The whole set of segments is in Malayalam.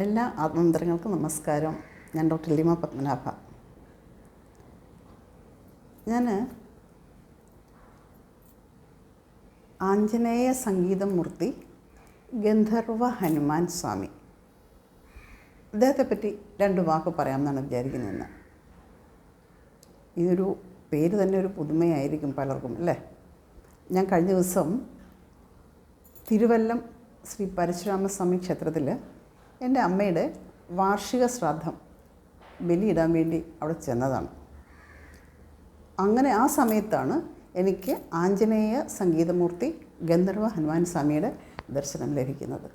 എല്ലാ ആത്മമന്ത്രങ്ങൾക്കും നമസ്കാരം. ഞാൻ ഡോക്ടർ ലിമ പത്മനാഭ. ഞാൻ ആഞ്ജനേയ സംഗീതമൂർത്തി ഗന്ധർവ ഹനുമാൻ സ്വാമി. അദ്ദേഹത്തെ പറ്റി രണ്ട് വാക്ക് പറയാമെന്നാണ് വിചാരിക്കുന്നത് ഇതൊരു പേര് തന്നെ ഒരു പുതുമയായിരിക്കും പലർക്കും അല്ലേ? ഞാൻ കഴിഞ്ഞ ദിവസം തിരുവല്ലം ശ്രീ പരശുരാമസ്വാമി ക്ഷേത്രത്തിൽ എന്റെ അമ്മയുടെ വാർഷിക ശ്രാദ്ധം ബലിയിടാൻ വേണ്ടി അവിടെ ചെന്നതാണ്. അങ്ങനെ ആ സമയത്താണ് എനിക്ക് ആഞ്ജനേയ സംഗീതമൂർത്തി ഗന്ധർവ ഹനുമാൻ സ്വാമിയുടെ ദർശനം ലഭിക്കുന്നത്.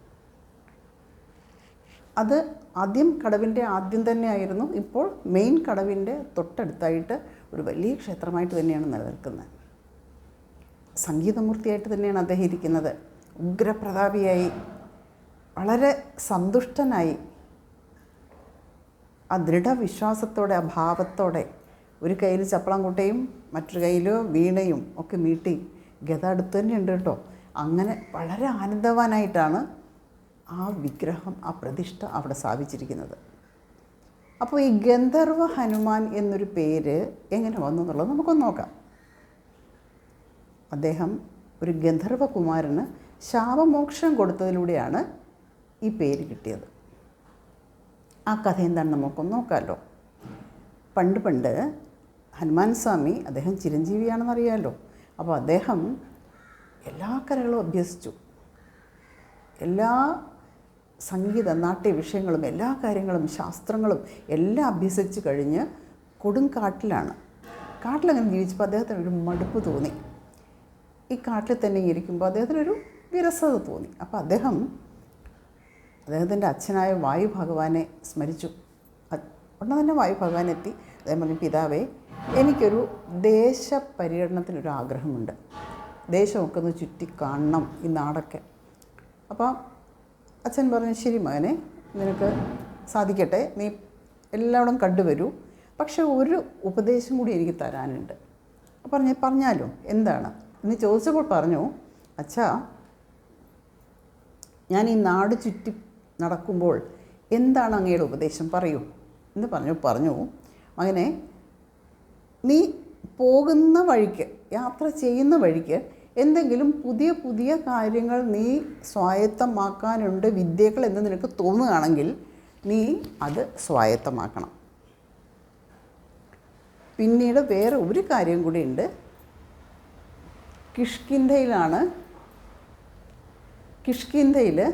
അത് ആദ്യം കടവിന്റെ ആദ്യം തന്നെയായിരുന്നു ഇപ്പോൾ മെയിൻ കടവിന്റെ തൊട്ടടുത്തായിട്ട് ഒരു വലിയ ക്ഷേത്രമായിട്ട് തന്നെയാണ് നിലനിൽക്കുന്നത്. സംഗീതമൂർത്തിയായിട്ട് തന്നെയാണ് അദ്ദേഹം ഇരിക്കുന്നത്. ഉഗ്രപ്രതാപിയായി വളരെ സന്തുഷ്ടനായി ആ ദൃഢവിശ്വാസത്തോടെ ആ ഭാവത്തോടെ ഒരു കയ്യിൽ ചപ്പളംകുട്ടയും മറ്റൊരു കയ്യിൽ വീണയും ഒക്കെ മീട്ടി ഗത അടുത്ത് തന്നെ ഉണ്ട് കേട്ടോ. അങ്ങനെ വളരെ ആനന്ദവാനായിട്ടാണ് ആ വിഗ്രഹം ആ പ്രതിഷ്ഠ അവിടെ സ്ഥാപിച്ചിരിക്കുന്നത്. അപ്പോൾ ഈ ഗന്ധർവ ഹനുമാൻ എന്നൊരു പേര് എങ്ങനെ വന്നു എന്നുള്ളത് നമുക്കൊന്ന് നോക്കാം. അദ്ദേഹം ഒരു ഗന്ധർവകുമാരന് ശാപമോക്ഷം കൊടുത്തതിലൂടെയാണ് ഈ പേര് കിട്ടിയത്. ആ കഥ എന്താണെന്ന് നമുക്കൊന്ന് നോക്കാമല്ലോ പണ്ട് പണ്ട് ഹനുമാൻ സ്വാമി അദ്ദേഹം ചിരഞ്ജീവിയാണെന്നറിയാമല്ലോ അപ്പോൾ അദ്ദേഹം എല്ലാ കലകളും അഭ്യസിച്ചു. എല്ലാ സംഗീത നാട്യ വിഷയങ്ങളും എല്ലാ കാര്യങ്ങളും ശാസ്ത്രങ്ങളും എല്ലാം അഭ്യസിച്ച് കഴിഞ്ഞ് കൊടും കാട്ടിലാണ്. കാട്ടിലങ്ങനെ ജീവിച്ചപ്പോൾ അദ്ദേഹത്തിന് ഒരു മടുപ്പ് തോന്നി. ഈ കാട്ടിൽ തന്നെ ഇരിക്കുമ്പോൾ അദ്ദേഹത്തിനൊരു വിരസത തോന്നി. അപ്പോൾ അദ്ദേഹം അദ്ദേഹത്തിന്റെ അച്ഛനായ വായു ഭഗവാനെ സ്മരിച്ചു. ഉടനെ തന്നെ വായു ഭഗവാൻ എത്തി അദ്ദേഹം പറഞ്ഞു പിതാവേ എനിക്കൊരു ദേശ പര്യടനത്തിനൊരു ആഗ്രഹമുണ്ട് ദേശമൊക്കെ ഒന്ന് ചുറ്റി കാണണം ഈ നാടൊക്കെ. അപ്പോൾ അച്ഛൻ പറഞ്ഞു ശരി മകനെ നിനക്ക് സാധിക്കട്ടെ. നീ എല്ലായിടം കണ്ടുവരൂ. പക്ഷേ ഒരു ഉപദേശം കൂടി എനിക്ക് തരാനുണ്ട്. പറഞ്ഞു പറഞ്ഞാലോ എന്താണ്? എന്ന് ചോദിച്ചപ്പോൾ പറഞ്ഞു അച്ഛാ ഞാൻ ഈ നാട് ചുറ്റി നടക്കുമ്പോൾ എന്താണ് അങ്ങയുടെ ഉപദേശം? പറയൂ. എന്ന് പറഞ്ഞു പറഞ്ഞു. അങ്ങനെ നീ പോകുന്ന വഴിക്ക് യാത്ര ചെയ്യുന്ന വഴിക്ക് എന്തെങ്കിലും പുതിയ പുതിയ കാര്യങ്ങൾ നീ സ്വായത്തമാക്കാനുണ്ട് വിദ്യകൾ എന്ന് നിനക്ക് തോന്നുകയാണെങ്കിൽ നീ അത് സ്വായത്തമാക്കണം. പിന്നീട് വേറെ ഒരു കാര്യം കൂടിയുണ്ട്. കിഷ്കിന്ധയിലാണ് കിഷ്കിന്ധയിൽ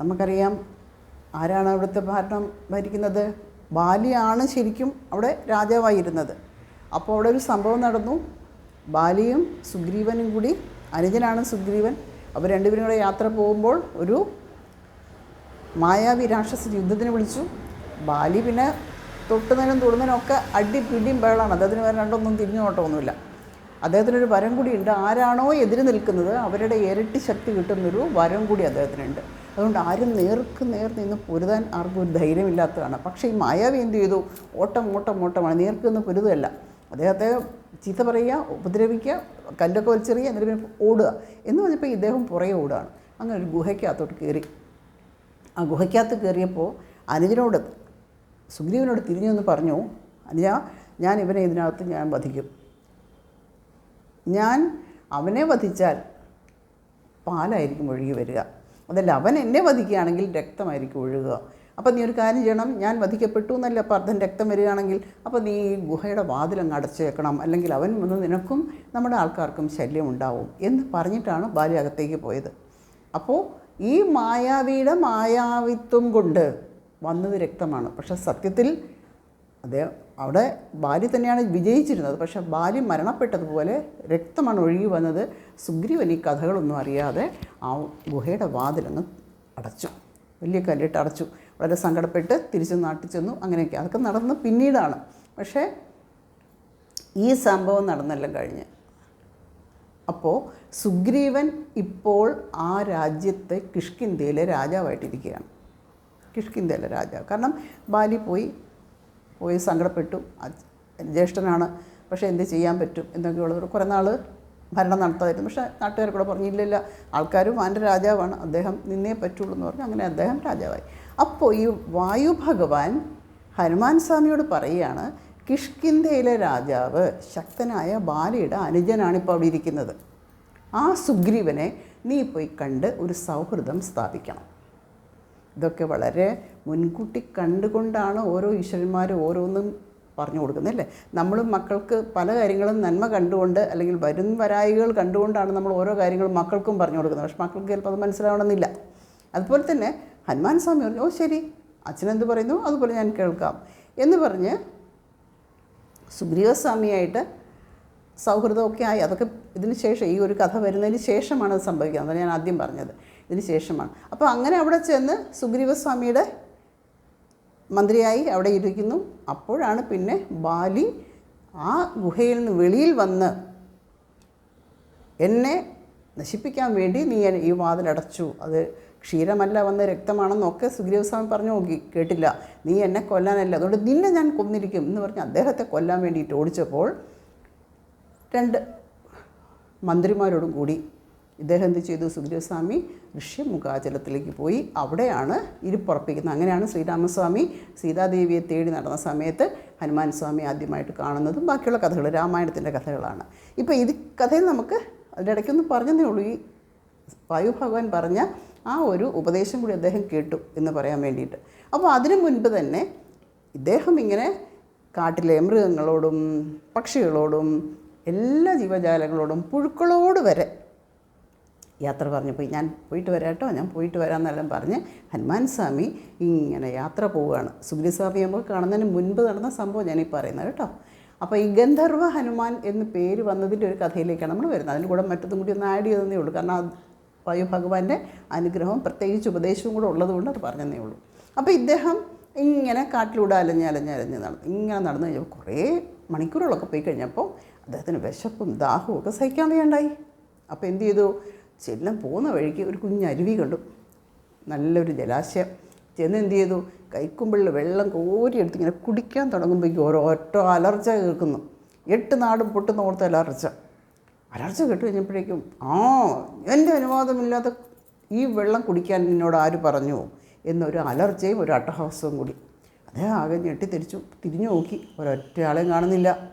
നമുക്കറിയാം ആരാണ് അവിടുത്തെ ഭരണം ഭരിക്കുന്നത്? ബാലിയാണ് ശരിക്കും അവിടെ രാജാവായിരുന്നത്. അപ്പോൾ അവിടെ ഒരു സംഭവം നടന്നു. ബാലിയും സുഗ്രീവനും കൂടി അനുജനാണ് സുഗ്രീവൻ. അവർ രണ്ടുപേരും കൂടെ യാത്ര പോകുമ്പോൾ ഒരു മായാവി രാക്ഷസ യുദ്ധത്തിന് വിളിച്ചു. ബാലി പിന്നെ തൊട്ടുന്നതിനും തൊടുന്നതിനും ഒക്കെ അടി പിടിയും ബഹളാണ്. അദ്ദേഹത്തിന് വേറെ രണ്ടൊന്നും തിരിഞ്ഞു നോട്ടമൊന്നുമില്ല. അദ്ദേഹത്തിനൊരു വരം കൂടിയുണ്ട് ആരാണോ എതിര് നിൽക്കുന്നത് അവരുടെ ഇരട്ടി ശക്തി കിട്ടുന്നൊരു വരം കൂടി അദ്ദേഹത്തിനുണ്ട്. അതുകൊണ്ട് ആരും നേർക്ക് നേർ നിന്ന് പൊരുതാൻ ആർക്കും ഒരു ധൈര്യമില്ലാത്തതാണ്. പക്ഷേ ഈ മായാവി എന്ത് ചെയ്തു? ഓട്ടം ഓട്ടം ഓട്ടമാണ്. നേർക്ക് നിന്ന് പൊരുതല്ല അദ്ദേഹത്തെ ചീത്ത പറയുക ഉപദ്രവിക്കുക കല്ലൊക്കെ വലിച്ചെറിയുക എന്നിട്ട് പിന്നെ ഓടുക എന്ന് പറഞ്ഞപ്പോൾ ഇദ്ദേഹം പുറകെ ഓടുകയാണ്. അങ്ങനെ ഒരു ഗുഹയ്ക്കകത്തോട്ട് കയറി. ആ ഗുഹയ്ക്കകത്ത് കയറിയപ്പോൾ അനുജനോട് സുഗ്രീവനോട് തിരിഞ്ഞു എന്ന് പറഞ്ഞു അനുജ ഞാൻ ഇവനെ ഇതിനകത്ത് ഞാൻ വധിക്കും. ഞാൻ അവനെ വധിച്ചാൽ പാലായിരിക്കും ഒഴുകി വരിക. അതല്ല അവൻ എന്നെ വധിക്കുകയാണെങ്കിൽ രക്തമായിരിക്കും ഒഴുകുക. അപ്പം നീ ഒരു കാര്യം ചെയ്യണം ഞാൻ വധിക്കപ്പെട്ടു എന്നല്ല അർത്ഥം രക്തം വരികയാണെങ്കിൽ അപ്പോൾ നീ ഈ ഗുഹയുടെ വാതിലങ്ങ് അടച്ചേക്കണം. അല്ലെങ്കിൽ അവൻ വന്ന് നിനക്കും നമ്മുടെ ആൾക്കാർക്കും ശല്യം ഉണ്ടാവും എന്ന് പറഞ്ഞിട്ടാണ് ബാല്യ അകത്തേക്ക് പോയത്. അപ്പോൾ ഈ മായാവിയുടെ മായാവിത്വം കൊണ്ട് വന്നത് രക്തമാണ്. പക്ഷേ സത്യത്തിൽ അദ്ദേഹം അവിടെ ബാലി തന്നെയാണ് വിജയിച്ചിരുന്നത്. പക്ഷേ ബാല്യം മരണപ്പെട്ടതുപോലെ രക്തമാണ് ഒഴുകി വന്നത്. സുഗ്രീവൻ ഈ കഥകളൊന്നും അറിയാതെ ആ ഗുഹയുടെ വാതിലങ്ങ് അടച്ചു. വലിയ കല്ലിട്ട് അടച്ചു. വളരെ സങ്കടപ്പെട്ട് തിരിച്ച് നാട്ടിൽ ചെന്നു. അങ്ങനെയൊക്കെ. അതൊക്കെ നടന്ന് പിന്നീടാണ്. പക്ഷേ ഈ സംഭവം നടന്നെല്ലാം കഴിഞ്ഞ്. അപ്പോൾ സുഗ്രീവൻ ഇപ്പോൾ ആ രാജ്യത്തെ കിഷ്കിന്ധയിലെ രാജാവായിട്ടിരിക്കുകയാണ്. കിഷ്കിന്ധയിലെ രാജാവ്. കാരണം ബാലി പോയി പോയി സങ്കടപ്പെട്ടു. ജ്യേഷ്ഠനാണ് പക്ഷേ എന്ത് ചെയ്യാൻ പറ്റും എന്നൊക്കെയുള്ളത്. കുറേ നാൾ ഭരണം നടത്തായിരുന്നു. പക്ഷേ നാട്ടുകാർ കൂടെ പറഞ്ഞില്ലില്ല ആൾക്കാരും ആന്റെ രാജാവാണ്. അദ്ദേഹം നിന്നേ പറ്റുള്ളൂ എന്ന് പറഞ്ഞു. അങ്ങനെ അദ്ദേഹം രാജാവായി. അപ്പോൾ ഈ വായു ഭഗവാൻ ഹനുമാൻ സ്വാമിയോട് പറയുകയാണ് കിഷ്കിന്ധയിലെ രാജാവ് ശക്തനായ ബാലയുടെ അനുജനാണ് ഇപ്പോൾ അവിടെ ഇരിക്കുന്നത്. ആ സുഗ്രീവനെ നീ പോയി കണ്ട് ഒരു സൗഹൃദം സ്ഥാപിക്കണം. ഇതൊക്കെ വളരെ മുൻകൂട്ടി കണ്ടുകൊണ്ടാണ് ഓരോ ഈശ്വരന്മാരും ഓരോന്നും പറഞ്ഞു കൊടുക്കുന്നത് അല്ലേ? നമ്മളും മക്കൾക്ക് പല കാര്യങ്ങളും നന്മ കണ്ടുകൊണ്ട് അല്ലെങ്കിൽ വരും വരായികൾ കണ്ടുകൊണ്ടാണ് നമ്മൾ ഓരോ കാര്യങ്ങളും മക്കൾക്കും പറഞ്ഞു കൊടുക്കുന്നത്. പക്ഷെ മക്കൾക്ക് ചിലപ്പോൾ അത് മനസ്സിലാവണമെന്നില്ല. അതുപോലെ തന്നെ ഹനുമാൻ സ്വാമി പറഞ്ഞു ഓ ശരി. അച്ഛനെന്ത് പറയുന്നു? അതുപോലെ ഞാൻ കേൾക്കാം. എന്ന് പറഞ്ഞ് സുഗ്രീവസ്വാമിയായിട്ട് സൗഹൃദമൊക്കെ ആയി. അതൊക്കെ ഇതിന് ശേഷം ഈ ഒരു കഥ വരുന്നതിന് ശേഷമാണ് അത് സംഭവിക്കുന്നത്. അതാണ് ഞാൻ ആദ്യം പറഞ്ഞത്. ഇതിന് ശേഷമാണ്. അപ്പോൾ അങ്ങനെ അവിടെ ചെന്ന് സുഗ്രീവസ്വാമിയുടെ മന്ത്രിയായി അവിടെ ഇരിക്കുന്നു. അപ്പോഴാണ് പിന്നെ ബാലി ആ ഗുഹയിൽ നിന്ന് വെളിയിൽ വന്ന് എന്നെ നശിപ്പിക്കാൻ വേണ്ടി നീ ഈ വാതിലടച്ചു അത് ക്ഷീരമല്ല വന്ന രക്തമാണെന്നൊക്കെ സുഗ്രീവസ്വാമി പറഞ്ഞു നോക്കി. കേട്ടില്ല. നീ എന്നെ കൊല്ലാനല്ല. അതുകൊണ്ട് നിന്നെ ഞാൻ കൊന്നിരിക്കും എന്ന് പറഞ്ഞ് അദ്ദേഹത്തെ കൊല്ലാൻ വേണ്ടിയിട്ട് ഓടിച്ചപ്പോൾ രണ്ട് മന്ത്രിമാരോടും കൂടി ഇദ്ദേഹം എന്ത് ചെയ്തു? സുഗ്രീവസ്വാമി ഋഷ്യമുഖാചലത്തിലേക്ക് പോയി. അവിടെയാണ് ഇരിപ്പുറപ്പിക്കുന്നത്. അങ്ങനെയാണ് ശ്രീരാമസ്വാമി സീതാദേവിയെ തേടി നടന്ന സമയത്ത് ഹനുമാൻ സ്വാമി ആദ്യമായിട്ട് കാണുന്നതും ബാക്കിയുള്ള കഥകൾ രാമായണത്തിന്റെ കഥകളാണ്. ഇപ്പോൾ ഇത് കഥയിൽ നമുക്ക് അതിന്റെ ഇടയ്ക്കൊന്ന് പറഞ്ഞതേ ഉള്ളൂ. ഈ വായു ഭഗവാൻ പറഞ്ഞ ആ ഒരു ഉപദേശം കൂടി അദ്ദേഹം കേട്ടു എന്ന് പറയാൻ വേണ്ടിയിട്ട്. അപ്പോൾ അതിനു മുൻപ് തന്നെ ഇദ്ദേഹം ഇങ്ങനെ കാട്ടിലെ മൃഗങ്ങളോടും പക്ഷികളോടും എല്ലാ ജീവജാലങ്ങളോടും പുഴുക്കളോട് വരെ യാത്ര പറഞ്ഞു പോയി. ഞാൻ പോയിട്ട് വരാം കേട്ടോ. ഞാൻ പോയിട്ട് വരാമെന്നെല്ലാം പറഞ്ഞ് ഹനുമാൻ സ്വാമി ഇങ്ങനെ യാത്ര പോവുകയാണ്. സുഗ്രീസ്വാമി നമ്മൾ കാണുന്നതിന് മുൻപ് നടന്ന സംഭവം ഞാനീ പറയുന്നത് കേട്ടോ. അപ്പോൾ ഈ ഗന്ധർവ ഹനുമാൻ എന്ന് പേര് വന്നതിന്റെ ഒരു കഥയിലേക്കാണ് നമ്മൾ വരുന്നത്. അതിന് കൂടെ മറ്റൊന്നും കൂടി ഒന്ന് ആഡ് ചെയ്തതേ ഉള്ളൂ. കാരണം വായു ഭഗവാന്റെ അനുഗ്രഹവും പ്രത്യേകിച്ച് ഉപദേശവും കൂടെ ഉള്ളതുകൊണ്ട് അത് പറഞ്ഞതേ ഉള്ളൂ. അപ്പോൾ ഇദ്ദേഹം ഇങ്ങനെ കാട്ടിലൂടെ അലഞ്ഞ് അലഞ്ഞ് അലഞ്ഞ് നടന്നു ഇങ്ങനെ നടന്നു കഴിഞ്ഞപ്പോൾ കുറേ മണിക്കൂറുകളൊക്കെ പോയി കഴിഞ്ഞപ്പോൾ അദ്ദേഹത്തിന് വിശപ്പും ദാഹവും ഒക്കെ സഹിക്കാൻ വേണ്ടായി അപ്പോൾ എന്ത് ചെയ്തു? ചെല്ലം പോകുന്ന വഴിക്ക് ഒരു കുഞ്ഞരുവി കണ്ടു. നല്ലൊരു ജലാശയം. ചെന്ന് എന്ത് ചെയ്തു? കൈക്കുമ്പിളിൽ വെള്ളം കോരിയെടുത്ത് ഇങ്ങനെ കുടിക്കാൻ തുടങ്ങുമ്പോഴേക്കും ഓരോ ഒറ്റ അലർച്ച കേൾക്കുന്നു. എട്ട് നാടും പൊട്ടുന്ന ഓർത്ത അലർച്ച. അലർച്ച കേട്ട് കഴിഞ്ഞപ്പോഴേക്കും ആ എന്റെ അനുവാദമില്ലാതെ ഈ വെള്ളം കുടിക്കാൻ നിന്നോട് ആര് പറഞ്ഞു? എന്നൊരു അലർച്ചയും ഒരു അട്ടഹാസവും കൂടി. അദ്ദേഹം ആകെ ഞെട്ടി തിരിച്ചു തിരിഞ്ഞു നോക്കി. ഒരൊറ്റ ആളെയും കാണുന്നില്ല.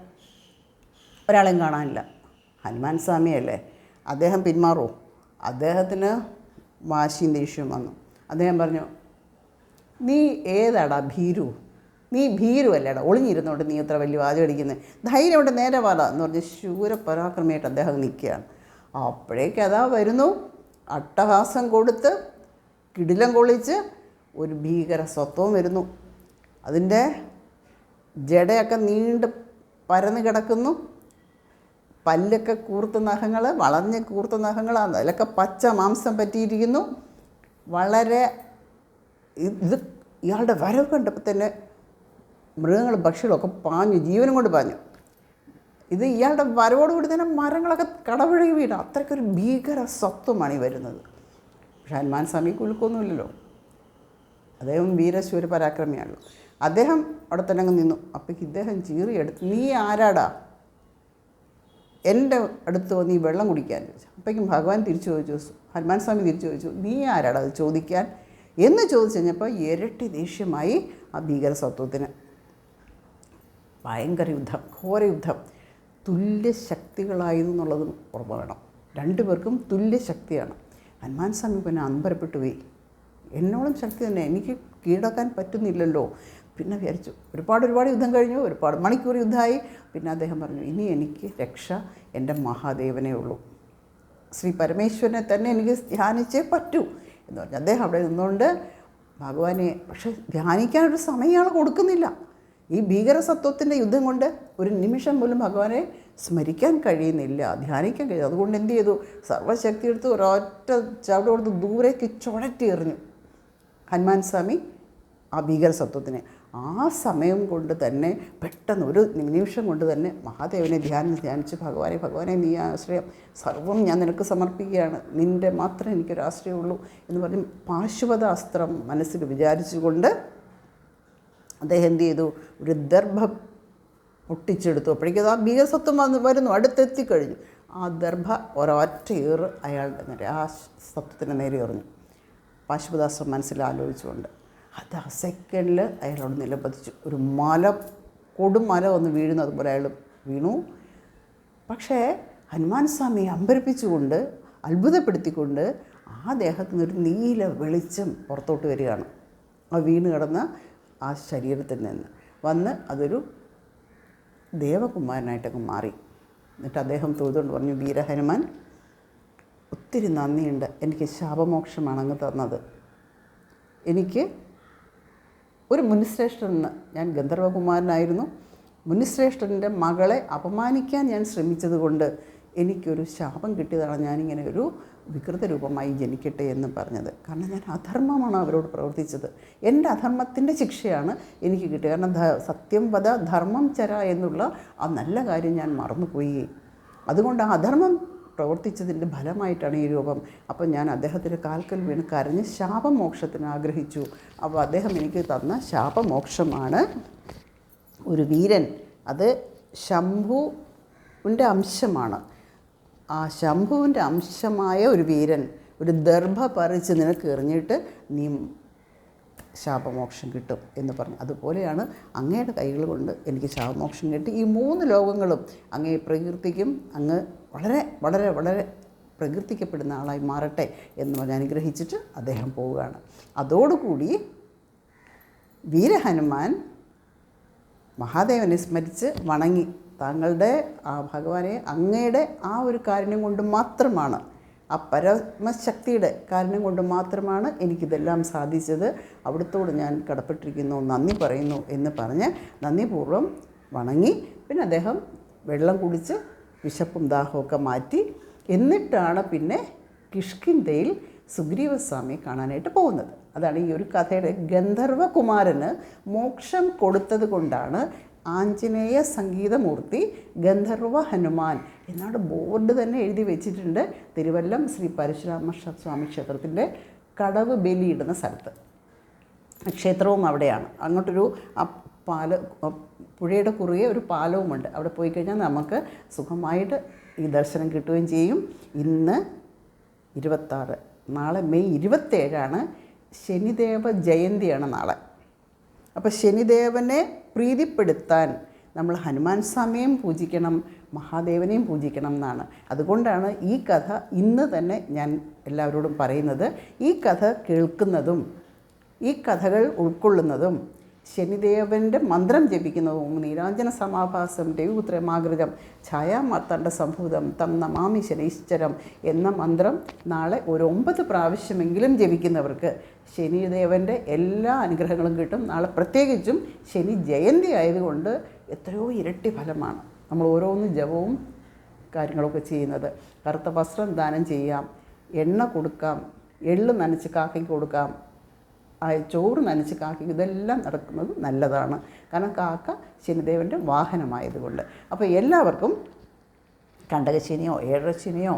ഒരാളെയും കാണാനില്ല. ഹനുമാൻ സ്വാമിയല്ലേ? അദ്ദേഹം പിന്മാറുമോ അദ്ദേഹത്തിന് വാശിയും ദേഷ്യവും വന്നു. അദ്ദേഹം പറഞ്ഞു നീ ഏതാടാ ഭീരു? നീ ഭീരു അല്ലേടാ? ഒളിഞ്ഞിരുന്നോണ്ട് നീ ഇത്ര വലിയ വാചകം അടിക്കുന്നത് ധൈര്യം നേരെ വാല എന്ന് പറഞ്ഞ് ശൂരപരാക്രമിയായിട്ട് അദ്ദേഹം നിൽക്കുകയാണ്. അപ്പോഴേക്ക് അതാ വരുന്നു. അട്ടഹാസം കൊടുത്ത് കിടിലം കൊള്ളിച്ച് ഒരു ഭീകര സ്വത്വം വരുന്നു. അതിന്റെ ജടയൊക്കെ നീണ്ട് പരന്ന് കിടക്കുന്നു. പല്ലൊക്കെ കൂർത്ത നഖങ്ങൾ വളഞ്ഞ കൂർത്ത നഖങ്ങളാണ് അതിലൊക്കെ പച്ച മാംസം പറ്റിയിരിക്കുന്നു. വളരെ ഇത് ഇയാളുടെ വരവ് കണ്ടപ്പോൾ തന്നെ മൃഗങ്ങൾ പക്ഷികളൊക്കെ പാഞ്ഞു ജീവനും കൊണ്ട് പാഞ്ഞു. ഇത് ഇയാളുടെ വരവോടുകൂടി തന്നെ മരങ്ങളൊക്കെ കടപുഴകി വീണു. അത്രയ്ക്കൊരു ഭീകര സ്വത്വമാണ് ഈ വരുന്നത്. പക്ഷെ ഹനുമാൻ സ്വാമി കുലുക്കൊന്നുമില്ലല്ലോ. അദ്ദേഹം വീരശൂര പരാക്രമിയാണല്ലോ അദ്ദേഹം അവിടെ തന്നെ അങ്ങ് നിന്നു. അപ്പോഴേക്ക് ഇദ്ദേഹം ചീറിയെടുത്ത് നീ ആരാടാ? എന്റെ അടുത്ത് വന്ന് ഈ വെള്ളം കുടിക്കാൻ ചോദിച്ചു. അപ്പോഴേക്കും ഭഗവാൻ തിരിച്ചു ചോദിച്ചു ഹനുമാൻ സ്വാമി തിരിച്ചു ചോദിച്ചു നീ ആരാടാ അത് ചോദിക്കാൻ? എന്ന് ചോദിച്ചു കഴിഞ്ഞപ്പോൾ ഇരട്ടി ദേഷ്യമായി ആ ഭീകര സ്വത്വത്തിന്. ഭയങ്കര യുദ്ധം ഘോര യുദ്ധം. തുല്യ ശക്തികളായിരുന്നു എന്നുള്ളത് ഓർമ്മ വേണം. രണ്ടുപേർക്കും തുല്യ ശക്തിയാണ്. ഹനുമാൻ സ്വാമി പിന്നെ അമ്പരപ്പെട്ടു പോയി എന്നോളം ശക്തി തന്നെ. എനിക്ക് കീഴടക്കാൻ പറ്റുന്നില്ലല്ലോ. പിന്നെ വിചാരിച്ചു. ഒരുപാട് ഒരുപാട് യുദ്ധം കഴിഞ്ഞു ഒരുപാട് മണിക്കൂർ യുദ്ധമായി. പിന്നെ അദ്ദേഹം പറഞ്ഞു ഇനി എനിക്ക് രക്ഷ എന്റെ മഹാദേവനേ ഉള്ളൂ. ശ്രീ പരമേശ്വരനെ തന്നെ എനിക്ക് ധ്യാനിച്ചേ പറ്റൂ. എന്ന് പറഞ്ഞു. അദ്ദേഹം അവിടെ നിന്നുകൊണ്ട് ഭഗവാനെ പക്ഷെ ധ്യാനിക്കാനൊരു സമയം കൊടുക്കുന്നില്ല. ഈ ഭീകരസത്വത്തിന്റെ യുദ്ധം കൊണ്ട് ഒരു നിമിഷം പോലും ഭഗവാനെ സ്മരിക്കാൻ കഴിയുന്നില്ല ധ്യാനിക്കാൻ കഴിയും അതുകൊണ്ട് എന്ത് ചെയ്തു? സർവശക്തി എടുത്ത് ഒരൊറ്റ ചവിട് കൊടുത്ത് ദൂരേക്ക് ചുഴറ്റി എറിഞ്ഞു. ഹനുമാൻ സ്വാമി ആ ഭീകരസത്വത്തിനെ ആ സമയം കൊണ്ട് തന്നെ പെട്ടെന്ന് ഒരു നിമിഷം കൊണ്ട് തന്നെ മഹാദേവനെ ധ്യാനം ധ്യാനിച്ച് ഭഗവാനെ ഭഗവാനെ നീ ആശ്രയം. സർവം ഞാൻ നിനക്ക് സമർപ്പിക്കുകയാണ്. നിന്റെ മാത്രം എനിക്കൊരു ആശ്രയമുള്ളൂ എന്ന് പറഞ്ഞ് പാശുപതാസ്ത്രം മനസ്സിൽ വിചാരിച്ചുകൊണ്ട് അദ്ദേഹം എന്ത് ചെയ്തു? ഒരു ദർഭ പൊട്ടിച്ചെടുത്തു. അപ്പോഴേക്കും ആ ഭീകരസത്വം വന്ന് വരുന്നു. അടുത്തെത്തിക്കഴിഞ്ഞു. ആ ദർഭ ഒരൊറ്റ ഏറ് അയാളുടെ നേരെ ആ സത്വത്തിന്റെ നേരെ എറിഞ്ഞു. പാശുപദാസം മനസ്സിൽ ആലോചിച്ചുകൊണ്ട് അത് ആ സെക്കൻഡിൽ അയാളോട് നിലപതിച്ചു. ഒരു മല കൊടുമല വന്ന് വീഴുന്നത് പോലെ അയാൾ വീണു. പക്ഷേ ഹനുമാൻ സ്വാമിയെ അമ്പരപ്പിച്ചുകൊണ്ട് അത്ഭുതപ്പെടുത്തിക്കൊണ്ട് ആ ദേഹത്തു നിന്നൊരു നീല വെളിച്ചം പുറത്തോട്ട് വരികയാണ്. ആ വീണ് കിടന്ന ആ ശരീരത്തിൽ നിന്ന്. വന്ന് അതൊരു ദേവകുമാരനായിട്ടങ്ങ് മാറി. എന്നിട്ട് അദ്ദേഹം തൊഴുതുകൊണ്ട് പറഞ്ഞു വീരഹനുമാൻ ഒത്തിരി നന്ദിയുണ്ട്. എനിക്ക് ശാപമോക്ഷമാണ് അങ്ങ് തന്നത്. എനിക്ക് ഒരു മുനിശ്രേഷ്ഠനെന്ന് ഞാൻ ഗന്ധർവകുമാരനായിരുന്നു. മുനിശ്രേഷ്ഠന്റെ മകളെ അപമാനിക്കാൻ ഞാൻ ശ്രമിച്ചതുകൊണ്ട് എനിക്കൊരു ശാപം കിട്ടിയതാണ് ഞാനിങ്ങനെ ഒരു വികൃത രൂപമായി ജനിക്കട്ടെ എന്ന് പറഞ്ഞത്. കാരണം ഞാൻ അധർമ്മമാണ് അവരോട് പ്രവർത്തിച്ചത്. എന്റെ അധർമ്മത്തിന്റെ ശിക്ഷയാണ് എനിക്ക് കിട്ടിയത്. കാരണം സത്യം വധ ധർമ്മം ചര എന്നുള്ള ആ നല്ല കാര്യം ഞാൻ മറന്നുപോയി. അതുകൊണ്ട് ആ അധർമ്മം പ്രവർത്തിച്ചതിന്റെ ഫലമായിട്ടാണ് ഈ രൂപം അപ്പം ഞാൻ അദ്ദേഹത്തിന്റെ കാൽക്കൽ വീണ് കരഞ്ഞ് ശാപമോക്ഷത്തിന് ആഗ്രഹിച്ചു. അപ്പോൾ അദ്ദേഹം എനിക്ക് തന്ന ശാപമോക്ഷമാണ് ഒരു വീരൻ. അത് ശംഭുവിന്റെ അംശമാണ്. ആ ശംഭുവിന്റെ അംശമായ ഒരു വീരൻ ഒരു ദർഭ പറിച്ച് നിനക്ക് എറിഞ്ഞിട്ട് നീ ശാപമോക്ഷം കിട്ടും എന്ന് പറഞ്ഞു. അതുപോലെയാണ് അങ്ങയുടെ കൈകൾ കൊണ്ട് എനിക്ക് ശാപമോക്ഷം കിട്ടി. ഈ മൂന്ന് ലോകങ്ങളും അങ്ങേ പ്രകീർത്തിക്കും അങ്ങ് വളരെ വളരെ വളരെ പ്രകീർത്തിക്കപ്പെടുന്ന ആളായി മാറട്ടെ എന്ന് പറഞ്ഞ് അനുഗ്രഹിച്ചിട്ട് അദ്ദേഹം പോവുകയാണ്. അതോടുകൂടി വീരഹനുമാൻ മഹാദേവനെ സ്മരിച്ച് വണങ്ങി. താങ്കളുടെ ആ ഭഗവാനെ അങ്ങയുടെ ആ ഒരു കാരുണ്യം കൊണ്ട് മാത്രമാണ് ആ പരമശക്തിയുടെ കാരണം കൊണ്ട് മാത്രമാണ് എനിക്കിതെല്ലാം സാധിച്ചത്. അവിടുത്തോട് ഞാൻ കടപ്പെട്ടിരിക്കുന്നു നന്ദി പറയുന്നു എന്ന് പറഞ്ഞ് നന്ദിപൂർവം വണങ്ങി. പിന്നെ അദ്ദേഹം വെള്ളം കുടിച്ച് വിശപ്പും ദാഹമൊക്കെ മാറ്റി എന്നിട്ടാണ് പിന്നെ കിഷ്കിന്തയിൽ സുഗ്രീവസ്വാമിയെ കാണാനായിട്ട് പോകുന്നത്. അതാണ് ഈ ഒരു കഥയുടെ ഗന്ധർവകുമാരന് മോക്ഷം കൊടുത്തത് കൊണ്ടാണ് ആഞ്ജനേയ സംഗീതമൂർത്തി ഗന്ധർവ ഹനുമാൻ എന്നാണ് ബോർഡ് തന്നെ എഴുതി വെച്ചിട്ടുണ്ട്. തിരുവല്ലം ശ്രീ പരശുരാമ സ്വാമി ക്ഷേത്രത്തിന്റെ കടവ് ബലിയിടുന്ന സ്ഥലത്ത്. ക്ഷേത്രവും അവിടെയാണ്. അങ്ങോട്ടൊരു പാല പുഴയുടെ കുറുകെ ഒരു പാലവുമുണ്ട്. അവിടെ പോയി കഴിഞ്ഞാൽ നമുക്ക് സുഖമായിട്ട് ഈ ദർശനം കിട്ടുകയും ചെയ്യും. ഇന്ന് ഇരുപത്താറ് നാളെ മെയ് ഇരുപത്തേഴാണ് ശനിദേവ ജയന്തിയാണ് നാളെ. അപ്പോൾ ശനിദേവനെ പ്രീതിപ്പെടുത്താൻ നമ്മൾ ഹനുമാൻ സ്വാമിയെയും പൂജിക്കണം മഹാദേവനെയും പൂജിക്കണം എന്നാണ്. അതുകൊണ്ടാണ് ഈ കഥ ഇന്ന് തന്നെ ഞാൻ എല്ലാവരോടും പറയുന്നത്. ഈ കഥ കേൾക്കുന്നതും ഈ കഥകൾ ഉൾക്കൊള്ളുന്നതും ശനിദേവന്റെ മന്ത്രം ജപിക്കുന്നതും നീരാഞ്ജന സമാഭാസം രവിപുത്രമാകൃതം ഛായാമാർത്താണ്ഡ സംഭൂതം തം നമാമി ശനീശ്വരം എന്ന മന്ത്രം നാളെ ഒരു ഒമ്പത് പ്രാവശ്യമെങ്കിലും ജപിക്കുന്നവർക്ക് ശനിദേവന്റെ എല്ലാ അനുഗ്രഹങ്ങളും കിട്ടും. നാളെ പ്രത്യേകിച്ചും ശനി ജയന്തി ആയതുകൊണ്ട് എത്രയോ ഇരട്ടി ഫലമാണ് നമ്മൾ ഓരോന്ന് ജപവും കാര്യങ്ങളൊക്കെ ചെയ്യുന്നത്. കറുത്ത വസ്ത്രം ദാനം ചെയ്യാം എണ്ണ കൊടുക്കാം എള്ള് നനച്ച് കാക്കയ്ക്ക് കൊടുക്കാം ചോറ് നനച്ച് കാക്കി ഇതെല്ലാം നടക്കുന്നത് നല്ലതാണ്. കാരണം കാക്ക ശനിദേവന്റെ വാഹനമായതുകൊണ്ട്. അപ്പോൾ എല്ലാവർക്കും കണ്ടകശനിയോ ഏഴരശനിയോ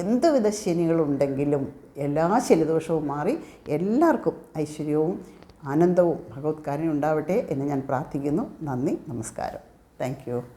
എന്തുവിധ ശനികളുണ്ടെങ്കിലും എല്ലാ ശനിദോഷവും മാറി എല്ലാവർക്കും ഐശ്വര്യവും ആനന്ദവും ഭഗവത്കാരനും ഉണ്ടാവട്ടെ എന്ന് ഞാൻ പ്രാർത്ഥിക്കുന്നു. നന്ദി നമസ്കാരം. താങ്ക്